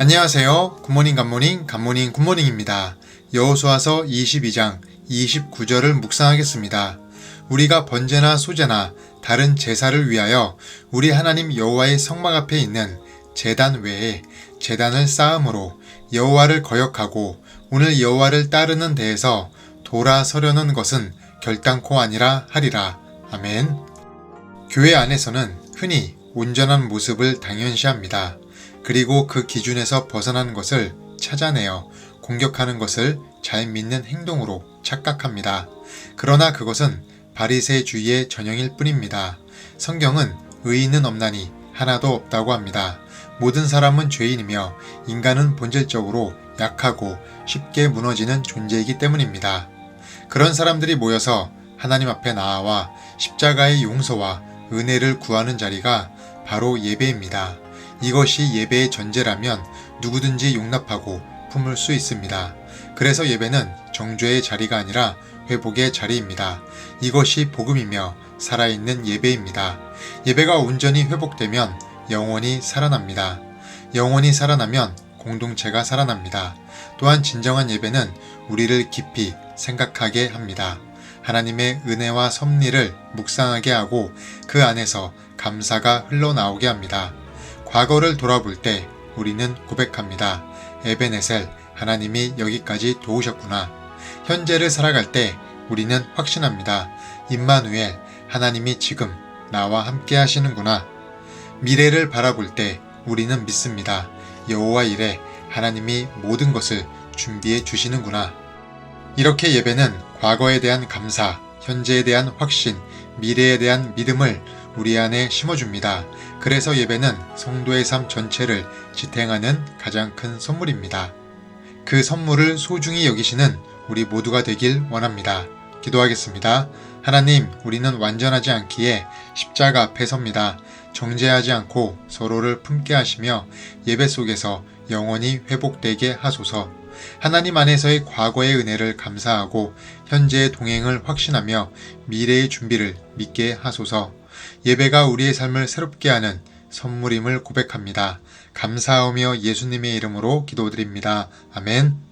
안녕하세요. 굿모닝 굿모닝 굿모닝 굿모닝입니다. 여호수아서 22장 29절을 묵상하겠습니다. 우리가 번제나 소제나 다른 제사를 위하여 우리 하나님 여호와의 성막 앞에 있는 제단 외에 제단을 쌓음으로 여호와를 거역하고 오늘 여호와를 따르는 데에서 돌아서려는 것은 결단코 아니라 하리라. 아멘. 교회 안에서는 흔히 온전한 모습을 당연시합니다. 그리고 그 기준에서 벗어난 것을 찾아내어 공격하는 것을 잘 믿는 행동으로 착각합니다. 그러나 그것은 바리새주의의 전형일 뿐입니다. 성경은 의인은 없나니 하나도 없다고 합니다. 모든 사람은 죄인이며 인간은 본질적으로 약하고 쉽게 무너지는 존재이기 때문입니다. 그런 사람들이 모여서 하나님 앞에 나아와 십자가의 용서와 은혜를 구하는 자리가 바로 예배입니다. 이것이 예배의 전제라면 누구든지 용납하고 품을 수 있습니다. 그래서 예배는 정죄의 자리가 아니라 회복의 자리입니다. 이것이 복음이며 살아있는 예배입니다. 예배가 온전히 회복되면 영원히 살아납니다. 영원히 살아나면 공동체가 살아납니다. 또한 진정한 예배는 우리를 깊이 생각하게 합니다. 하나님의 은혜와 섭리를 묵상하게 하고 그 안에서 감사가 흘러나오게 합니다. 과거를 돌아볼 때 우리는 고백합니다. 에베네셀, 하나님이 여기까지 도우셨구나. 현재를 살아갈 때 우리는 확신합니다. 임마누엘, 하나님이 지금 나와 함께 하시는구나. 미래를 바라볼 때 우리는 믿습니다. 여호와 이래 하나님이 모든 것을 준비해 주시는구나. 이렇게 예배는 과거에 대한 감사, 현재에 대한 확신, 미래에 대한 믿음을 우리 안에 심어줍니다. 그래서 예배는 성도의 삶 전체를 지탱하는 가장 큰 선물입니다. 그 선물을 소중히 여기시는 우리 모두가 되길 원합니다. 기도하겠습니다. 하나님, 우리는 완전하지 않기에 십자가 앞에 섭니다. 정죄하지 않고 서로를 품게 하시며 예배 속에서 영원히 회복되게 하소서. 하나님 안에서의 과거의 은혜를 감사하고 현재의 동행을 확신하며 미래의 준비를 믿게 하소서. 예배가 우리의 삶을 새롭게 하는 선물임을 고백합니다. 감사하며 예수님의 이름으로 기도드립니다. 아멘.